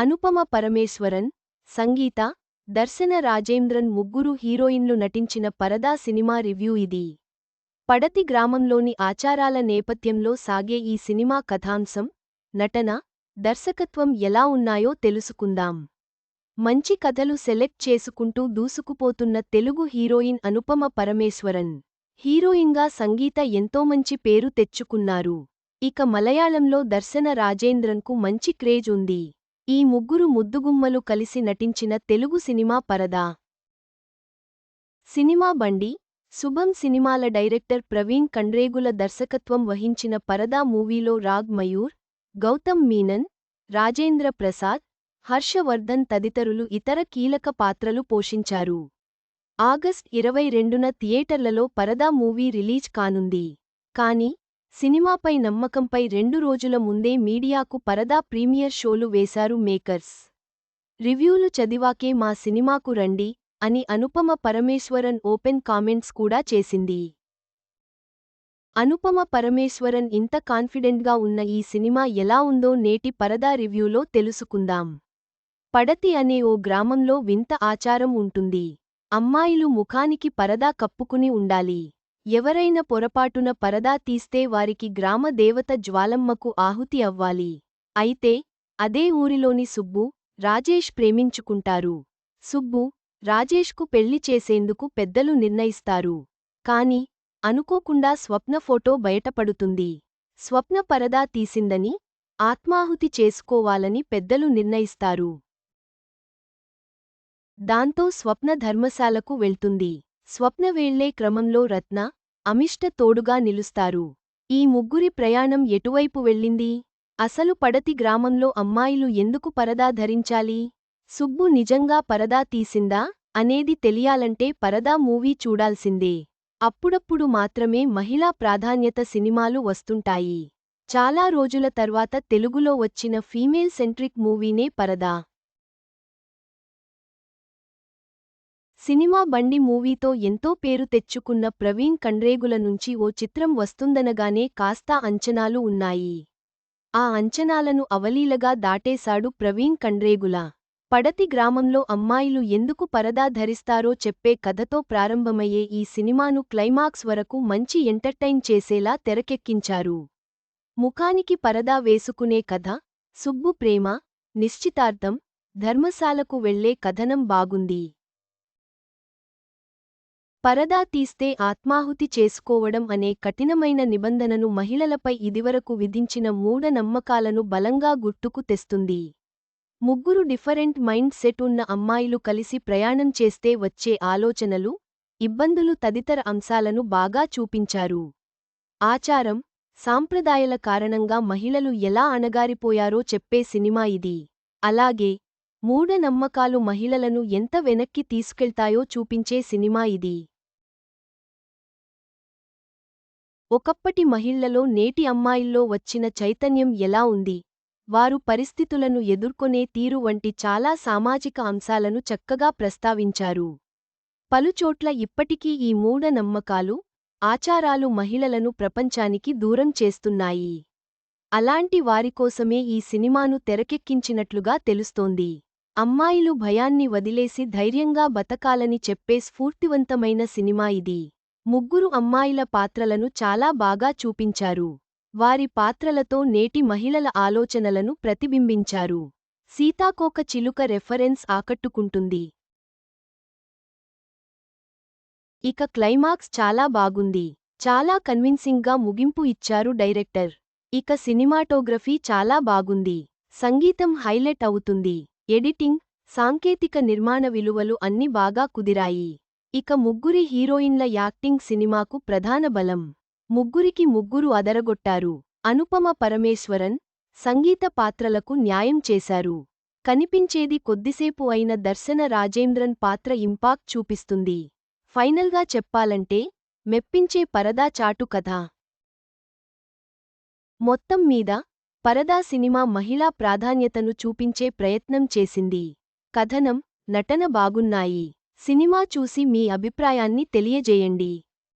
అనుపమ పరమేశ్వరన్ సంగీత దర్శన రాజేంద్రన్ ముగ్గురు హీరోయిన్లు నటించిన పరదా సినిమా రివ్యూ ఇది. పడతి గ్రామంలోని ఆచారాల నేపథ్యంలో సాగే ఈ సినిమా కథాంశం నటన దర్శకత్వం ఎలా ఉన్నాయో తెలుసుకుందాం. మంచి కథలు సెలెక్ట్ చేసుకుంటూ దూసుకుపోతున్న తెలుగు హీరోయిన్ అనుపమ పరమేశ్వరన్. హీరోయిన్గా సంగీత ఎంతో మంచి పేరు తెచ్చుకున్నారు. ఇక మలయాళంలో దర్శన రాజేంద్రన్కు మంచి క్రేజ్ ఉంది. ఈ ముగ్గురు ముద్దుగుమ్మలు కలిసి నటించిన తెలుగు సినిమా పరదా. సినిమా బండి శుభం సినిమాల డైరెక్టర్ ప్రవీణ్ కండ్రేగుల దర్శకత్వం వహించిన పరదా మూవీలో రాగ్ మయూర్ గౌతమ్ మీనన్ రాజేంద్ర ప్రసాద్ హర్షవర్ధన్ తదితరులు ఇతర కీలక పాత్రలు పోషించారు. ఆగస్ట్ ఇరవై రెండున థియేటర్లలో పరదా మూవీ రిలీజ్ కానుంది. కాని సినిమాపై నమ్మకంపై రెండు రోజుల ముందే మీడియాకు పరదా ప్రీమియర్ షోలు వేశారు మేకర్స్. రివ్యూలు చదివాకే మా సినిమాకు రండి అని అనుపమ పరమేశ్వరన్ ఓపెన్ కామెంట్స్ కూడా చేసింది. అనుపమ పరమేశ్వరన్ ఇంత కాన్ఫిడెంట్గా ఉన్న ఈ సినిమా ఎలా ఉందో నేటి పరదా రివ్యూలో తెలుసుకుందాం. పడతి అనే ఓ గ్రామంలో వింత ఆచారం ఉంటుంది. అమ్మాయిలు ముఖానికి పరదా కప్పుకుని ఉండాలి. ఎవరైనా పొరపాటున పరదా తీస్తే వారికి గ్రామ దేవత జ్వాలమ్మకు ఆహుతి అవ్వాలి. అయితే అదే ఊరిలోని సుబ్బు రాజేష్ ప్రేమించుకుంటారు. సుబ్బు రాజేష్కు పెళ్ళి చేసేందుకు పెద్దలు నిర్ణయిస్తారు. కాని అనుకోకుండా స్వప్న ఫోటో బయటపడుతుంది. స్వప్న పరదా తీసిందని ఆత్మాహుతి చేసుకోవాలని పెద్దలు నిర్ణయిస్తారు. దాంతో స్వప్న ధర్మశాలకు వెళ్తుంది. స్వప్న వెళ్ళే క్రమంలో రత్న అమిష్ట తోడుగా నిలుస్తారు. ఈ ముగ్గురి ప్రయాణం ఎటువైపు వెళ్ళింది? అసలు పడతి గ్రామంలో అమ్మాయిలు ఎందుకు పరదా ధరించాలి? సుబ్బు నిజంగా పరదా తీసిందా? అనేది తెలియాలంటే పరదా మూవీ చూడాల్సిందే. అప్పుడప్పుడు మాత్రమే మహిళా ప్రాధాన్యత సినిమాలు వస్తుంటాయి. చాలా రోజుల తర్వాత తెలుగులో వచ్చిన ఫీమేల్ సెంట్రిక్ మూవీనే పరదా. సినిమా బండి మూవీతో ఎంతో పేరు తెచ్చుకున్న ప్రవీణ్ కండ్రేగుల నుంచి ఓ చిత్రం వస్తుందనగానే కాస్తా అంచనాలు ఉన్నాయి. ఆ అంచనాలను అవలీలగా దాటేశాడు ప్రవీణ్ కండ్రేగుల పడతి గ్రామంలో అమ్మాయిలు ఎందుకు పరదా ధరిస్తారో చెప్పే కథతో ప్రారంభమయ్యే ఈ సినిమాను క్లైమాక్స్ వరకు మంచి ఎంటర్టైన్ చేసేలా తెరకెక్కించారు. ముఖానికి పరదా వేసుకునే కథ సుబ్బు ప్రేమ నిశ్చితార్థం ధర్మశాలకు వెళ్ళే కథనం బాగుంది. పరదా తీస్తే ఆత్మాహుతి చేసుకోవడం అనే కఠినమైన నిబంధనను మహిళలపై ఇదివరకు విధించిన మూఢనమ్మకాలను బలంగా గుర్తుకు తెస్తుంది. ముగ్గురు డిఫరెంట్ మైండ్ సెట్ ఉన్న అమ్మాయిలు కలిసి ప్రయాణం చేస్తే వచ్చే ఆలోచనలు ఇబ్బందులు తదితర అంశాలను బాగా చూపించారు. ఆచారం సాంప్రదాయాల కారణంగా మహిళలు ఎలా అణగారిపోయారో చెప్పే సినిమా ఇది. అలాగే మూఢనమ్మకాలు మహిళలను ఎంత వెనక్కి తీసుకెళ్తాయో చూపించే సినిమా ఇది. ఒకప్పటి మహిళ్ళలో నేటి అమ్మాయిల్లో వచ్చిన చైతన్యం ఎలా ఉంది? వారు పరిస్థితులను ఎదుర్కొనే తీరు వంటి చాలా సామాజిక అంశాలను చక్కగా ప్రస్తావించారు. పలుచోట్ల ఇప్పటికీ ఈ మూఢనమ్మకాలు ఆచారాలు మహిళలను ప్రపంచానికి దూరం చేస్తున్నాయి. అలాంటి వారికోసమే ఈ సినిమాను తెరకెక్కించినట్లుగా తెలుస్తోంది. అమ్మాయిలు భయాన్ని వదిలేసి ధైర్యంగా బతకాలని చెప్పే స్ఫూర్తివంతమైన సినిమా ఇది. ముగ్గురు అమ్మాయిల పాత్రలను చాలా బాగా చూపించారు. వారి పాత్రలతో నేటి మహిళల ఆలోచనలను ప్రతిబింబించారు. సీతాకోక చిలుక రెఫరెన్స్ ఆకట్టుకుంటుంది. ఇక క్లైమాక్స్ చాలా బాగుంది. చాలా కన్విన్సింగ్గా ముగింపు ఇచ్చారు డైరెక్టర్. ఇక సినిమాటోగ్రఫీ చాలా బాగుంది. సంగీతం హైలైట్ అవుతుంది. ఎడిటింగ్ సాంకేతిక నిర్మాణ విలువలు అన్ని బాగా కుదిరాయి. ఇక ముగ్గురి హీరోయిన్ల యాక్టింగ్ సినిమాకు ప్రధాన బలం. ముగ్గురికి ముగ్గురు అదరగొట్టారు. అనుపమ పరమేశ్వరన్ సంగీత పాత్రలకు న్యాయం చేశారు. కనిపించేది కొద్దిసేపు అయిన దర్శన రాజేంద్రన్ పాత్ర ఇంపాక్ట్ చూపిస్తుంది. ఫైనల్గా చెప్పాలంటే మెప్పించే పరదా చాటు కథ మొత్తం మీద పరదా సినిమా మహిళా ప్రాధాన్యతను చూపించే ప్రయత్నం చేసింది. కథనం నటన బాగున్నాయి. సినిమా చూసి మీ అభిప్రాయాన్ని తెలియజేయండి.